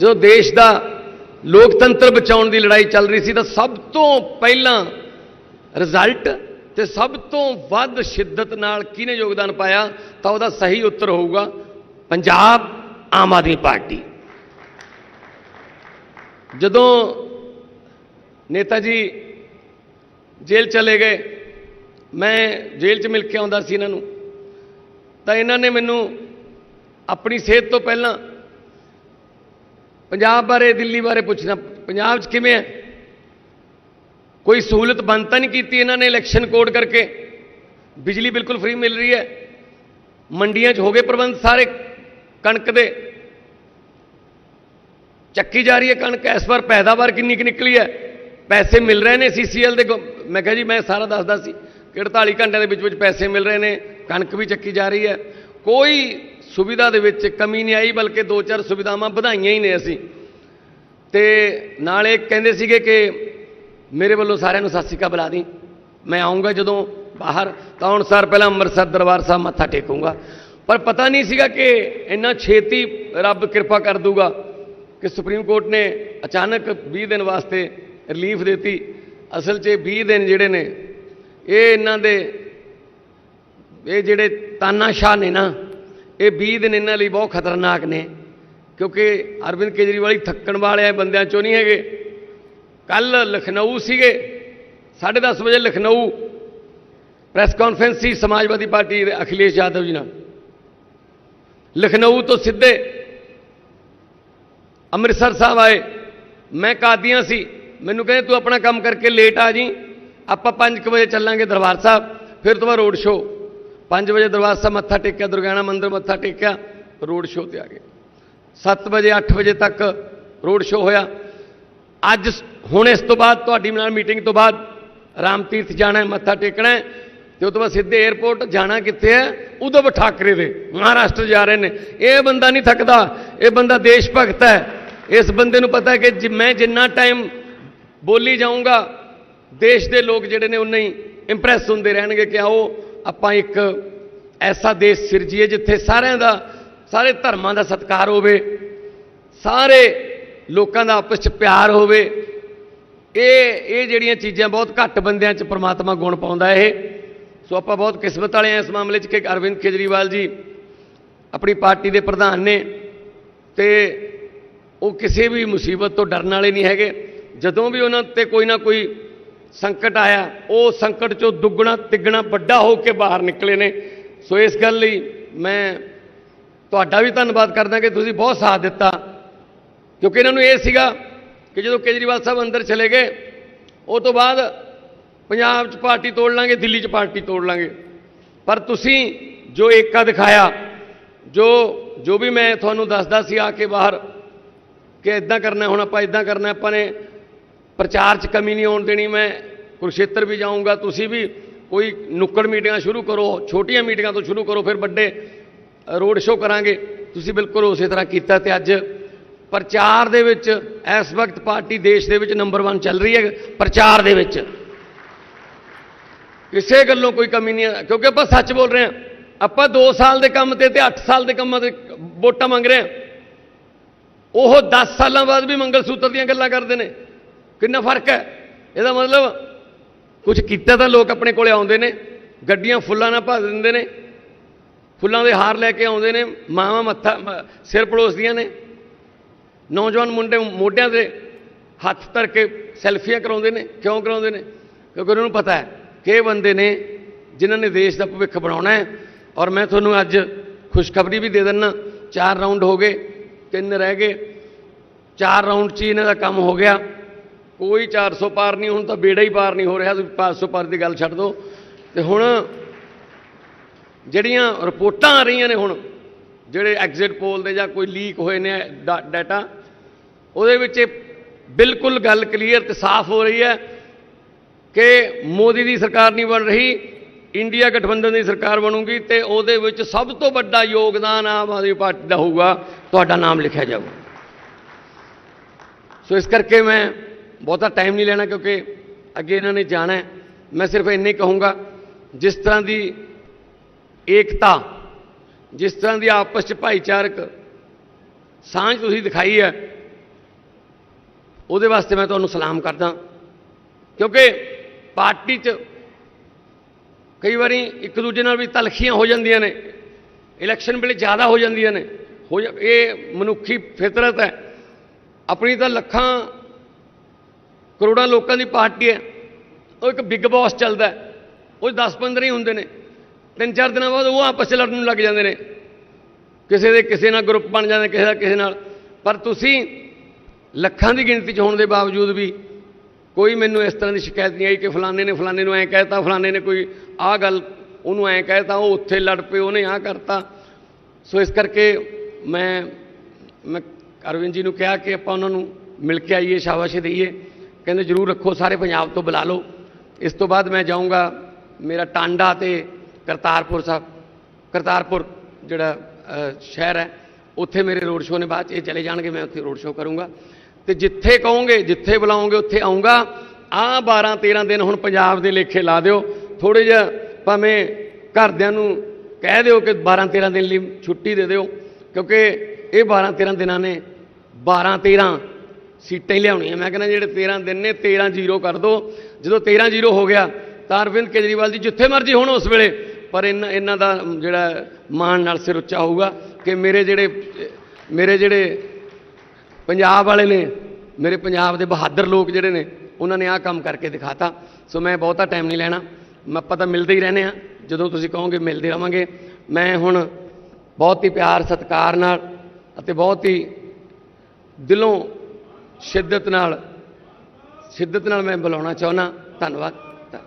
ਜਦੋਂ ਦੇਸ਼ ਦਾ ਲੋਕਤੰਤਰ ਬਚਾਉਣ ਦੀ ਲੜਾਈ ਚੱਲ ਰਹੀ ਸੀ ਤਾਂ ਸਭ ਤੋਂ ਪਹਿਲਾਂ ਰਿਜ਼ਲਟ ਤੇ ਸਭ ਤੋਂ ਵੱਧ ਸ਼ਿੱਦਤ ਨਾਲ ਕਿਹਨੇ ਯੋਗਦਾਨ ਪਾਇਆ? ਤਾਂ ਉਹਦਾ ਸਹੀ ਉੱਤਰ ਹੋਊਗਾ ਪੰਜਾਬ ਆਮ ਆਦਮੀ ਪਾਰਟੀ। ਜਦੋਂ ਨੇਤਾ ਜੀ ਜੇਲ੍ਹ ਚਲੇ ਗਏ, ਮੈਂ ਜੇਲ੍ਹ 'ਚ ਮਿਲ ਕੇ ਆਉਂਦਾ ਸੀ ਇਹਨਾਂ ਨੂੰ, ਤਾਂ ਇਹਨਾਂ ਨੇ ਮੈਨੂੰ ਆਪਣੀ ਸਿਹਤ ਤੋਂ ਪਹਿਲਾਂ ਪੰਜਾਬ ਬਾਰੇ, ਦਿੱਲੀ ਬਾਰੇ ਪੁੱਛਣਾ ਪੰਜਾਬ 'ਚ ਕਿਵੇਂ ਹੈ? ਕੋਈ ਸਹੂਲਤ ਬੰਦ ਤਾਂ ਨਹੀਂ ਕੀਤੀ ਇਹਨਾਂ ਨੇ ਇਲੈਕਸ਼ਨ ਕੋਡ ਕਰਕੇ? ਬਿਜਲੀ ਬਿਲਕੁਲ ਫ੍ਰੀ ਮਿਲ ਰਹੀ ਹੈ। ਮੰਡੀਆਂ 'ਚ ਹੋ ਗਏ ਪ੍ਰਬੰਧ ਸਾਰੇ ਕਣਕ ਦੇ। ਚੱਕੀ ਜਾ ਰਹੀ ਹੈ ਕਣਕ। ਇਸ ਵਾਰ ਪੈਦਾਵਾਰ ਕਿੰਨੀ ਕੁ ਨਿਕਲੀ ਹੈ? ਪੈਸੇ ਮਿਲ ਰਹੇ ਨੇ ਸੀਸੀਐਲ ਦੇ ਗੋ- ਮੈਂ ਕਿਹਾ ਜੀ, ਮੈਂ ਸਾਰਾ ਦੱਸਦਾ ਸੀ ਕਿ 48 ਘੰਟਿਆਂ ਦੇ ਵਿੱਚ ਵਿੱਚ ਪੈਸੇ ਮਿਲ ਰਹੇ ਨੇ। ਕਣਕ ਵੀ ਚੱਕੀ ਜਾ ਰਹੀ ਹੈ। ਕੋਈ ਸੁਵਿਧਾ ਦੇ ਵਿੱਚ ਕਮੀ ਨਹੀਂ ਆਈ, ਬਲਕਿ ਦੋ ਚਾਰ ਸੁਵਿਧਾਵਾਂ ਵਧਾਈਆਂ ਹੀ ਨੇ ਅਸੀਂ। ਤੇ ਇਹ ਕਹਿੰਦੇ ਸੀਗੇ ਕਿ ਮੇਰੇ ਵੱਲੋਂ ਸਾਰਿਆਂ ਨੂੰ ਸਤਿ ਸ਼੍ਰੀ ਅਕਾਲ ਬੁਲਾ ਦੀ ਮੈਂ ਆਉਂਗਾ ਜਦੋਂ ਬਾਹਰ, ਤਾਂ ਹੁਣ ਸਰ ਪਹਿਲਾਂ ਅੰਮ੍ਰਿਤਸਰ ਦਰਬਾਰ ਸਾਹਿਬ ਮੱਥਾ ਟੇਕੂੰਗਾ। ਪਰ ਪਤਾ ਨਹੀਂ ਸੀਗਾ ਕਿ ਇੰਨਾ ਛੇਤੀ ਰੱਬ ਕਿਰਪਾ ਕਰ ਦੂਗਾ ਕਿ ਸੁਪਰੀਮ ਕੋਰਟ ਨੇ ਅਚਾਨਕ 20 ਦਿਨ ਵਾਸਤੇ ਰਿਲੀਫ ਦਿੱਤੀ। ਅਸਲ 'ਚ ਇਹ 20 ਦਿਨ ਜਿਹੜੇ ਨੇ, ਇਹ ਇਹਨਾਂ ਦੇ, ਇਹ ਜਿਹੜੇ ਤਾਨਾਸ਼ਾਹ ਨੇ ਨਾ ਇਹ 20 ਦਿਨ ਇਹਨਾਂ ਲਈ ਬਹੁਤ ਖਤਰਨਾਕ ਨੇ, ਕਿਉਂਕਿ ਅਰਵਿੰਦ ਕੇਜਰੀਵਾਲ ਥੱਕਣ ਵਾਲੇ ਬੰਦਿਆਂ ਚੋਂ ਨਹੀਂ ਹੈਗੇ। ਕੱਲ ਲਖਨਊ ਸੀਗੇ 10:30 ਵਜੇ ਲਖਨਊ ਪ੍ਰੈਸ ਕਾਨਫਰੰਸ ਸੀ ਸਮਾਜਵਾਦੀ ਪਾਰਟੀ ਦੇ ਅਖਿਲੇਸ਼ ਯਾਦਵ ਜੀ ਨਾਲ। ਲਖਨਊ ਤੋਂ ਸਿੱਧੇ ਅੰਮ੍ਰਿਤਸਰ ਸਾਹਿਬ ਆਏ। ਮੈਂ ਕਾਦੀਆਂ ਸੀ, ਮੈਨੂੰ ਕਹਿੰਦੇ ਤੂੰ ਆਪਣਾ ਕੰਮ ਕਰਕੇ ਲੇਟ ਆ ਜੀ, ਆਪਾਂ 5 ਵਜੇ ਚੱਲਾਂਗੇ ਦਰਬਾਰ ਸਾਹਿਬ, ਫਿਰ ਤੋਂ ਬਾਅਦ ਰੋਡ ਸ਼ੋਅ 5 ਵਜੇ ਦਰਬਾਰ ਸਾਹਿਬ ਮੱਥਾ ਟੇਕਿਆ ਦੁਰਗਿਆਣਾ ਮੰਦਿਰ ਮੱਥਾ ਟੇਕਿਆ ਰੋਡ ਸ਼ੋਅ ਤੇ ਆ ਗਏ 7 ਵਜੇ 8 ਵਜੇ ਤੱਕ ਰੋਡ ਸ਼ੋਅ ਹੋਇਆ ਅੱਜ ਸ- ਹੁਣ ਇਸ ਤੋਂ ਬਾਅਦ ਤੁਹਾਡੀ ਨਾਲ ਮੀਟਿੰਗ ਤੋਂ ਬਾਅਦ ਰਾਮ ਤੀਰਥ ਜਾਣਾ ਹੈ ਮੱਥਾ ਟੇਕਣਾ ਹੈ ਤੇ ਉਸ ਤੋਂ ਬਾਅਦ ਸਿੱਧੇ 에ਅਰਪੋਰਟ ਜਾਣਾ ਕਿੱਥੇ ਹੈ ਉਧਵ ਠਾਕਰੇ ਦੇ ਮਹਾਰਾਸ਼ਟਰ ਜਾ ਰਹੇ ਨੇ ਇਹ ਬੰਦਾ ਨਹੀਂ ਥੱਕਦਾ ਇਹ ਬੰਦਾ ਦੇਸ਼ ਭਗਤ ਹੈ ਇਸ ਬੰਦੇ ਨੂੰ ਪਤਾ ਹੈ ਕਿ ਜਿ- ਮੈਂ ਜਿੰਨਾ ਟਾਈਮ ਬੋਲੀ ਜਾਊਂਗਾ ਦੇਸ਼ ਦੇ ਲੋਕ ਜਿਹੜੇ ਨੇ ਉਨੇ ਹੀ ਇੰਪ੍ਰੈਸ ਹੁੰਦੇ ਰਹਿਣਗੇ ਕਿ ਆਓ ਆਪਾਂ ਇੱਕ ਐਸਾ ਦੇਸ਼ ਸਿਰਜੀਏ ਜਿੱਥੇ ਸਾਰਿਆਂ ਦਾ, ਸਾਰੇ ਧਰਮਾਂ ਦਾ ਸਤਿਕਾਰ ਹੋਵੇ, ਸਾਰੇ ਲੋਕਾਂ ਦਾ ਆਪਸ 'ਚ ਪਿਆਰ ਹੋਵੇ, ਇਹ ਇਹ ਜਿਹੜੀਆਂ ਚੀਜ਼ਾਂ ਬਹੁਤ ਘੱਟ ਬੰਦਿਆਂ 'ਚ ਪ੍ਰਮਾਤਮਾ ਗੁਣ ਪਾਉਂਦਾ ਇਹ। ਸੋ ਆਪਾਂ ਬਹੁਤ ਕਿਸਮਤ ਵਾਲੇ ਹਾਂ ਇਸ ਮਾਮਲੇ 'ਚ ਕਿ ਅਰਵਿੰਦ ਕੇਜਰੀਵਾਲ ਜੀ ਆਪਣੀ ਪਾਰਟੀ ਦੇ ਪ੍ਰਧਾਨ ਨੇ ਤੇ ਉਹ ਕਿਸੇ ਵੀ ਮੁਸੀਬਤ ਤੋਂ ਡਰਨ ਵਾਲੇ ਨਹੀਂ ਹੈਗੇ। ਜਦੋਂ ਵੀ ਉਹਨਾਂ ਤੇ ਕੋਈ ਨਾ ਕੋਈ ਸੰਕਟ ਆਇਆ, ਉਹ ਸੰਕਟ 'ਚੋਂ ਦੁੱਗਣਾ, ਤਿੱਗਣਾ ਵੱਡਾ ਹੋ ਕੇ ਬਾਹਰ ਨਿਕਲੇ ਨੇ। ਸੋ ਇਸ ਗੱਲ ਲਈ ਮੈਂ ਤੁਹਾਡਾ ਵੀ ਧੰਨਵਾਦ ਕਰਦਾ ਕਿ ਤੁਸੀਂ ਬਹੁਤ ਸਾਥ ਦਿੱਤਾ। ਕਿਉਂਕਿ ਇਹਨਾਂ ਨੂੰ ਇਹ ਸੀਗਾ ਕਿ ਜਦੋਂ ਕੇਜਰੀਵਾਲ ਸਾਹਿਬ ਅੰਦਰ ਚਲੇ ਗਏ, ਉਹ ਤੋਂ ਬਾਅਦ ਪੰਜਾਬ 'ਚ ਪਾਰਟੀ ਤੋੜ ਲਾਂਗੇ, ਦਿੱਲੀ 'ਚ ਪਾਰਟੀ ਤੋੜ ਲਾਂਗੇ। ਪਰ ਤੁਸੀਂ ਜੋ ਏਕਾ ਦਿਖਾਇਆ, ਜੋ ਜੋ ਵੀ ਮੈਂ ਤੁਹਾਨੂੰ ਦੱਸਦਾ ਸੀ ਆ ਕੇ ਬਾਹਰ ਕਿ ਇਦਾਂ ਕਰਨਾ, ਹੁਣ ਆਪਾਂ ਇਦਾਂ ਕਰਨਾ, ਆਪਾਂ ਨੇ ਪ੍ਰਚਾਰ 'ਚ ਕਮੀ ਨਹੀਂ ਆਉਣ ਦੇਣੀ ਮੈਂ। ਕੁਰਸ਼ੇਤਰ ਵੀ ਜਾਊਂਗਾ, ਤੁਸੀਂ ਵੀ ਕੋਈ ਨੁੱਕੜ ਮੀਟਿੰਗਾਂ ਸ਼ੁਰੂ ਕਰੋ, ਛੋਟੀਆਂ ਮੀਟਿੰਗਾਂ ਤੋਂ ਸ਼ੁਰੂ ਕਰੋ, ਫਿਰ ਵੱਡੇ ਰੋਡ ਸ਼ੋਅ ਕਰਾਂਗੇ। ਤੁਸੀਂ ਬਿਲਕੁਲ ਉਸੇ ਤਰ੍ਹਾਂ ਕੀਤਾ ਤੇ ਅੱਜ ਪ੍ਰਚਾਰ ਦੇ ਵਿੱਚ, ਇਸ ਵਕਤ ਪਾਰਟੀ ਦੇਸ਼ ਦੇ ਵਿੱਚ ਨੰਬਰ 1 ਚੱਲ ਰਹੀ ਹੈ, ਪ੍ਰਚਾਰ ਦੇ ਵਿੱਚ। ਕਿਸੇ ਗੱਲੋਂ ਕੋਈ ਕਮੀ ਨਹੀਂ ਹੈ ਕਿਉਂਕਿ ਆਪਾਂ ਸੱਚ ਬੋਲ ਰਹੇ ਹਾਂ। ਆਪਾਂ 2 ਸਾਲ ਦੇ ਕੰਮ ਤੇ ਤੇ 8 ਸਾਲ ਦੇ ਕੰਮਾਂ ਤੇ ਵੋਟਾਂ ਮੰਗ ਰਹੇ ਹਾਂ। ਉਹ 10 ਸਾਲਾਂ ਬਾਅਦ ਵੀ ਮੰਗਲ ਸੂਤਰ ਦੀਆਂ ਗੱਲਾਂ ਕਰਦੇ ਨੇ। ਕਿੰਨਾ ਫ਼ਰਕ ਹੈ? ਇਹਦਾ ਮਤਲਬ ਕੁਝ ਕੀਤਾ ਤਾਂ ਲੋਕ ਆਪਣੇ ਕੋਲੇ ਆਉਂਦੇ ਨੇ, ਗੱਡੀਆਂ ਫੁੱਲਾਂ ਨਾਲ ਭਰ ਦਿੰਦੇ ਨੇ, ਫੁੱਲਾਂ ਦੇ ਹਾਰ ਲੈ ਕੇ ਆਉਂਦੇ ਨੇ, ਮਾਵਾਂ ਮੱਥਾ ਸਿਰ ਪੜੋਸਦੀਆਂ ਨੇ, ਨੌਜਵਾਨ ਮੁੰਡੇ ਮੋਢਿਆਂ ਤੇ ਹੱਥ ਧਰ ਕੇ ਸੈਲਫੀਆਂ ਕਰਾਉਂਦੇ ਨੇ, ਕਿਉਂ ਕਰਾਉਂਦੇ ਨੇ? ਕਿਉਂਕਿ ਉਹਨਾਂ ਨੂੰ ਪਤਾ ਹੈ ਕਿ ਇਹ ਬੰਦੇ ਨੇ ਜਿਨ੍ਹਾਂ ਨੇ ਦੇਸ਼ ਦਾ ਭਵਿੱਖ ਬਣਾਉਣਾ ਹੈ। ਔਰ ਮੈਂ ਤੁਹਾਨੂੰ ਅੱਜ ਖੁਸ਼ਖਬਰੀ ਵੀ ਦੇ ਦਿੰਨਾ ਚਾਰ ਰਾਉਂਡ ਹੋ ਗਏ, ਤਿੰਨ ਰਹਿ ਗਏ, ਚਾਰ ਰਾਉਂਡ 'ਚ ਹੀ ਇਹਨਾਂ ਦਾ ਕੰਮ ਹੋ ਗਿਆ। ਕੋਈ 400 ਪਾਰ ਨਹੀਂ, ਹੁਣ ਤਾਂ ਬੇੜਾ ਹੀ ਪਾਰ ਨਹੀਂ ਹੋ ਰਿਹਾ, ਤੁਸੀਂ 500 ਪਾਰ ਦੀ ਗੱਲ ਛੱਡ ਦਿਓ। ਤੇ ਹੁਣ ਜਿਹੜੀਆਂ ਰਿਪੋਰਟਾਂ ਆ ਰਹੀਆਂ ਨੇ ਹੁਣ, ਜਿਹੜੇ ਐਗਜ਼ਿਟ ਪੋਲ ਦੇ ਜਾਂ ਕੋਈ ਲੀਕ ਹੋਏ ਨੇ ਡਾ- ਡਾਟਾ, ਉਹਦੇ ਵਿੱਚ ਇਹ ਬਿਲਕੁਲ ਗੱਲ ਕਲੀਅਰ ਤੇ ਸਾਫ਼ ਹੋ ਰਹੀ ਹੈ ਕਿ ਮੋਦੀ ਦੀ ਸਰਕਾਰ ਨਹੀਂ ਬਣ ਰਹੀ, ਇੰਡੀਆ ਗਠਬੰਧਨ ਦੀ ਸਰਕਾਰ ਬਣੂਗੀ ਤੇ ਉਹਦੇ ਵਿੱਚ ਸਭ ਤੋਂ ਵੱਡਾ ਯੋਗਦਾਨ ਆਮ ਆਦਮੀ ਪਾਰਟੀ ਦਾ ਹੋਊਗਾ, ਤੁਹਾਡਾ ਨਾਮ ਲਿਖਿਆ ਜਾਊਗਾ। ਸੋ ਇਸ ਕਰਕੇ ਮੈਂ ਬਹੁਤਾ ਟਾਈਮ ਨਹੀਂ ਲੈਣਾ ਕਿਉਂਕਿ ਅੱਗੇ ਇਹਨਾਂ ਨੇ ਜਾਣਾ ਹੈ। ਮੈਂ ਸਿਰਫ ਇੰਨੇ ਕਹੂੰਗਾ, ਜਿਸ ਤਰ੍ਹਾਂ ਦੀ ਏਕਤਾ, ਜਿਸ ਤਰ੍ਹਾਂ ਦੀ ਆਪਸ ਚ ਭਾਈਚਾਰਕ ਸਾਂਝ ਤੁਸੀਂ ਦਿਖਾਈ ਹੈ, ਉਹਦੇ ਵਾਸਤੇ ਮੈਂ ਤੁਹਾਨੂੰ ਸਲਾਮ ਕਰਦਾ। ਕਿਉਂਕਿ ਪਾਰਟੀ 'ਚ ਕਈ ਵਾਰੀ ਇੱਕ ਦੂਜੇ ਨਾਲ ਵੀ ਤਲਖੀਆਂ ਹੋ ਜਾਂਦੀਆਂ ਨੇ, ਇਲੈਕਸ਼ਨ ਵੇਲੇ ਜ਼ਿਆਦਾ ਹੋ ਜਾਂਦੀਆਂ ਨੇ। ਹੋ ਜਾ- ਇਹ ਮਨੁੱਖੀ ਫਿਤਰਤ ਹੈ। ਆਪਣੀ ਤਾਂ ਲੱਖਾਂ ਕਰੋੜਾਂ ਲੋਕਾਂ ਦੀ ਪਾਰਟੀ ਹੈ। ਉਹ ਇੱਕ ਬਿੱਗ ਬੌਸ ਚੱਲਦਾ ਹੈ। ਉਹ 10 15 ਹੀ ਹੁੰਦੇ ਨੇ। ਤਿੰਨ ਚਾਰ ਦਿਨਾਂ ਬਾਅਦ ਉਹ ਆਪਸ 'ਚ ਲੜਨ ਲੱਗ ਜਾਂਦੇ ਨੇ। ਕਿਸੇ ਦੇ ਕਿਸੇ ਨਾਲ ਗਰੁੱਪ ਬਣ ਜਾਂਦੇ, ਕਿਸੇ ਦਾ ਕਿਸੇ ਨਾਲ। ਪਰ ਤੁਸੀਂ ਲੱਖਾਂ ਦੀ ਗਿਣਤੀ 'ਚ ਹੋਣ ਦੇ ਬਾਵਜੂਦ ਵੀ ਕੋਈ ਮੈਨੂੰ ਇਸ ਤਰ੍ਹਾਂ ਦੀ ਸ਼ਿਕਾਇਤ ਨਹੀਂ ਆਈ ਕਿ ਫਲਾਣੇ ਨੇ ਫਲਾਣੇ ਨੂੰ ਐਂ ਕਹਿਤਾ ਫਲਾਣੇ ਨੇ ਕੋਈ ਆਹ ਗੱਲ ਉਹਨੂੰ ਐਂ ਕਹਿਤਾ ਉਹ ਉੱਥੇ ਲੜ ਪਏ, ਉਹਨੇ ਆਹ ਕਰਤਾ। ਸੋ ਇਸ ਕਰਕੇ ਮੈਂ ਮੈਂ ਅਰਵਿੰਦ ਜੀ ਨੂੰ ਕਿਹਾ ਕਿ ਆਪਾਂ ਉਹਨਾਂ ਨੂੰ ਮਿਲ ਕੇ ਆਈਏ, ਸ਼ਾਬਾਸ਼ ਦਈਏ। ਕਹਿੰਦੇ ਜਰੂਰ ਰੱਖੋ, ਸਾਰੇ ਪੰਜਾਬ ਤੋਂ ਬੁਲਾ ਲਓ। ਇਸ ਤੋਂ ਬਾਅਦ ਮੈਂ ਜਾਊਂਗਾ ਮੇਰਾ ਟਾਂਡਾ ਤੇ ਕਰਤਾਰਪੁਰ ਸਾਹਿਬ। ਕਰਤਾਰਪੁਰ ਜਿਹੜਾ ਸ਼ਹਿਰ ਹੈ, ਉੱਥੇ ਮੇਰੇ ਰੋਡ ਸ਼ੋਅ ਨੇ ਬਾਅਦ 'ਚ ਇਹ ਚਲੇ ਜਾਣਗੇ, ਮੈਂ ਉੱਥੇ ਰੋਡ ਸ਼ੋਅ ਕਰੂੰਗਾ। ਤੇ ਜਿੱਥੇ ਕਹੋਗੇ, ਜਿੱਥੇ ਬੁਲਾਓਗੇ, ਉੱਥੇ ਆਉਂਗਾ ਆ 12 13 ਦਿਨ ਹੁਣ ਪੰਜਾਬ ਦੇ ਲੇਖੇ ਲਾ ਦਿਓ। ਥੋੜੇ ਜਿਹਾ ਭਾਵੇਂ ਘਰਦਿਆਂ ਨੂੰ ਕਹਿ ਦਿਓ ਕਿ 12 13 ਦਿਨ ਲਈ ਛੁੱਟੀ ਦੇ ਦਿਓ, ਕਿਉਂਕਿ ਇਹ 12 13 ਦਿਨਾਂ ਨੇ 12 13 ਸੀਟਾਂ ਹੀ ਲਿਆਉਣੀਆਂ। ਮੈਂ ਕਹਿੰਦਾ ਜਿਹੜੇ 13 ਦਿਨ ਨੇ 13 ਜ਼ੀਰੋ ਕਰ ਦਿਓ ਜਦੋਂ 13 ਜ਼ੀਰੋ ਹੋ ਗਿਆ, ਤਾਂ ਅਰਵਿੰਦ ਕੇਜਰੀਵਾਲ ਜੀ ਜਿੱਥੇ ਮਰਜ਼ੀ ਹੋਣ ਉਸ ਵੇਲੇ। ਪਰ ਇਹਨਾਂ ਇਹਨਾਂ ਦਾ ਜਿਹੜਾ ਮਾਣ ਨਾਲ ਸਿਰ ਉੱਚਾ ਹੋਊਗਾ ਕਿ ਮੇਰੇ ਜਿਹੜੇ ਮੇਰੇ ਜਿਹੜੇ ਪੰਜਾਬ ਵਾਲੇ ਨੇ, ਮੇਰੇ ਪੰਜਾਬ ਦੇ ਬਹਾਦਰ ਲੋਕ ਜਿਹੜੇ ਨੇ, ਉਹਨਾਂ ਨੇ ਆਹ ਕੰਮ ਕਰਕੇ ਦਿਖਾਤਾ। ਸੋ ਮੈਂ ਬਹੁਤਾ ਟਾਈਮ ਨਹੀਂ ਲੈਣਾ। ਮੈਂ ਤਾਂ ਮਿਲਦੇ ਹੀ ਰਹਨੇ ਆ ਜਦੋਂ ਤੁਸੀਂ ਕਹੋਗੇ ਮਿਲਦੇ ਰਵਾਂਗੇ। ਮੈਂ ਹੁਣ ਬਹੁਤ ਹੀ ਪਿਆਰ, ਸਤਿਕਾਰ ਨਾਲ ਅਤੇ ਬਹੁਤ ਹੀ ਦਿਲੋਂ ਸ਼ਿੱਦਤ ਨਾਲ ਸ਼ਿੱਦਤ ਨਾਲ ਮੈਂ ਬੁਲਾਉਣਾ ਚਾਹੁੰਦਾ। ਧੰਨਵਾਦ।